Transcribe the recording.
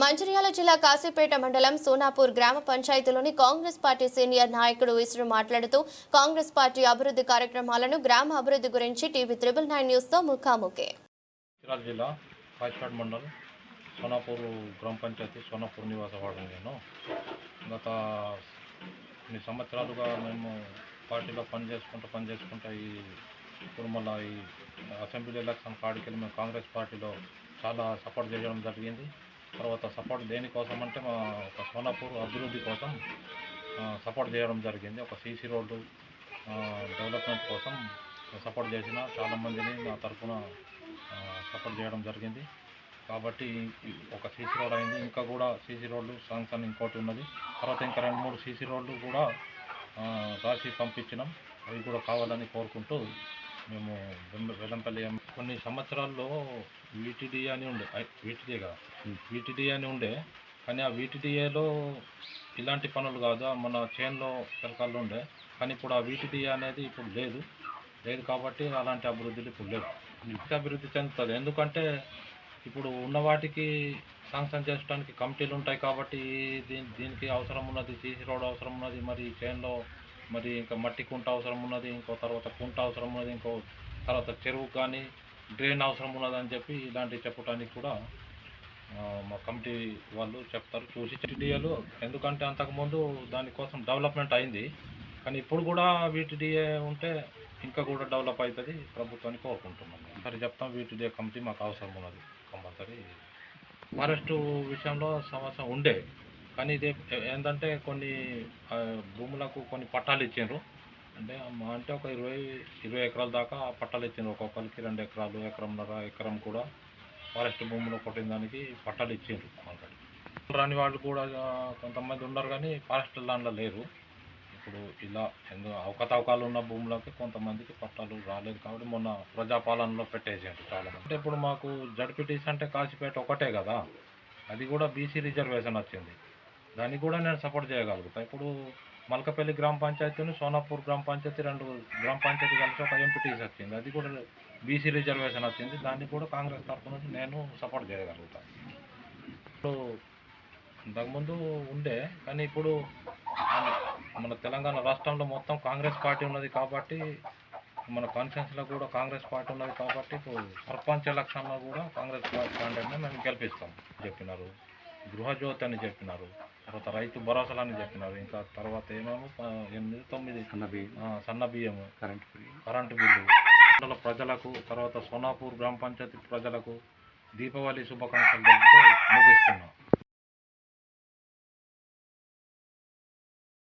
మంచిర్యాల జిల్లా కాశీపేట మండలం సోనాపూర్ గ్రామ పంచాయతీలోని కాంగ్రెస్ పార్టీ సీనియర్ నాయకుడు ఇసురు మాట్లాడుతూ కాంగ్రెస్ పార్టీ అభివృద్ధి కార్యక్రమాలను గ్రామ అభివృద్ధి గురించి టీవీ త్రిబుల్ నైన్ న్యూస్తో ముఖాముఖి. జిల్లా కాశీపేట మండలం సోనాపూర్ గ్రామ పంచాయతీ సోనాపూర్ నివాసవాడని నేను గత కొన్ని సంవత్సరాలుగా మేము పార్టీలో పని చేసుకుంటూ పని చేసుకుంటూ ఈ ఇప్పుడు మళ్ళీ ఈ అసెంబ్లీ ఎలక్షన్ కాడికి వెళ్ళి మేము కాంగ్రెస్ పార్టీలో చాలా సపోర్ట్ చేయడం జరిగింది. తర్వాత సపోర్ట్ దేనికోసం అంటే మా ఒక సోనాపూర్ అభివృద్ధి కోసం సపోర్ట్ చేయడం జరిగింది. ఒక సీసీ రోడ్డు డెవలప్మెంట్ కోసం సపోర్ట్ చేసిన చాలామందిని నా తరఫున సపోర్ట్ చేయడం జరిగింది. కాబట్టి ఒక సీసీ రోడ్ అయింది. ఇంకా కూడా సీసీ రోడ్లు శాంక్షన్ ఇంకోటి ఉన్నది. తర్వాత ఇంకా రెండు మూడు సీసీ రోడ్లు కూడా రాసి పంపించినాం. అవి కూడా కావాలని కోరుకుంటూ మేము ఎం- కొన్ని సంవత్సరాల్లో వీటిడి అని ఉండే. వీటిడే కదా. వీటిడి అని ఉండే. కానీ ఆ వీటిడిఏలో ఇలాంటి పనులు కాదు. మన చేన్లో పిలకాల్లో ఉండే. కానీ ఇప్పుడు ఆ వీటిడి అనేది ఇప్పుడు లేదు. లేదు కాబట్టి అలాంటి అభివృద్ధులు ఇప్పుడు లేవు. ఇంకా అభివృద్ధి చెందుతుంది ఎందుకంటే ఇప్పుడు ఉన్న వాటికి శాంక్షన్ చేయడానికి కమిటీలు ఉంటాయి కాబట్టి దీని దీనికి అవసరం ఉన్నది సీసీ రోడ్ అవసరం ఉన్నది. మరి చేన్లో మరి ఇంకా మట్టి కుంట అవసరం ఉన్నది ఇంకో తర్వాత కుంట అవసరం ఉన్నది ఇంకో తర్వాత చెరువు కానీ డ్రైన్ అవసరం ఉన్నది అని చెప్పి ఇలాంటివి చెప్పడానికి కూడా మా కమిటీ వాళ్ళు చెప్తారు. చూసి టీడీఏలు ఎందుకంటే అంతకుముందు దానికోసం డెవలప్మెంట్ అయింది. కానీ ఇప్పుడు కూడా వీటిడిఏ ఉంటే ఇంకా కూడా డెవలప్ అవుతుంది ప్రభుత్వాన్ని కోరుకుంటున్నాం. సరే చెప్తాం. వీటిడిఏ కమిటీ మాకు అవసరం ఉన్నది. కంపల్సరీ. ఫారెస్ట్ విషయంలో సమస్య ఉండే. కానీ ఇది ఏంటంటే కొన్ని భూములకు కొన్ని పట్టాలు ఇచ్చిండ్రు. అంటే మా అంటే ఒక ఇరవై ఇరవై ఎకరాల దాకా పట్టాలు ఇచ్చిండ్రు. ఒక్కొక్కరికి రెండు ఎకరాలు ఎకరంన్నర ఎకరం కూడా ఫారెస్ట్ భూములు కొట్టిన దానికి పట్టాలు ఇచ్చిండ్రు ఆల్రెడీ. రాని వాళ్ళు కూడా కొంతమంది ఉన్నారు కానీ ఫారెస్ట్ దాంట్లో లేరు. ఇప్పుడు ఇలా ఎందు అవకతవకాలు ఉన్న భూములకి కొంతమందికి పట్టాలు రాలేదు కాబట్టి మొన్న ప్రజాపాలనలో పెట్టేసారు చాలా అంటే ఇప్పుడు మాకు జడ్పీటీసీ అంటే కాశీపేట ఒకటే కదా. అది కూడా బీసీ రిజర్వేషన్ వచ్చింది. దానికి కూడా నేను సపోర్ట్ చేయగలుగుతాను ఇప్పుడు మల్కపల్లి గ్రామ పంచాయతీని సోనాపూర్ గ్రామ పంచాయతీ రెండు గ్రామ పంచాయతీ కలిసి ఒక ఎంపీటీసీ వచ్చింది. అది కూడా బీసీ రిజర్వేషన్ వచ్చింది. దాన్ని కూడా కాంగ్రెస్ తరఫు నుంచి నేను సపోర్ట్ చేయగలుగుతాను ఇప్పుడు ఇంతకుముందు ఉండే కానీ ఇప్పుడు మన తెలంగాణ రాష్ట్రంలో మొత్తం కాంగ్రెస్ పార్టీ ఉన్నది కాబట్టి మన కాన్ఫరెన్స్లో కూడా కాంగ్రెస్ పార్టీ ఉన్నది కాబట్టి ఇప్పుడు సర్పంచ్ ఎలక్షన్లో కూడా కాంగ్రెస్ క్యాండిడేట్ని మేము గెలిపిస్తాం చెప్పినారు. గృహజ్యోతి అని చెప్పినారు. తర్వాత రైతు భరోసాలు అని చెప్పినారు. ఇంకా తర్వాత ఏమేమో ఎనిమిది తొమ్మిది. సన్న బియ్యము. Current current bill. మండల ప్రజలకు తర్వాత సోనాపూర్ గ్రామ పంచాయతీ ప్రజలకు దీపావళి శుభాకాంక్షలు తెలుపుతూ ముగిస్తున్నాం.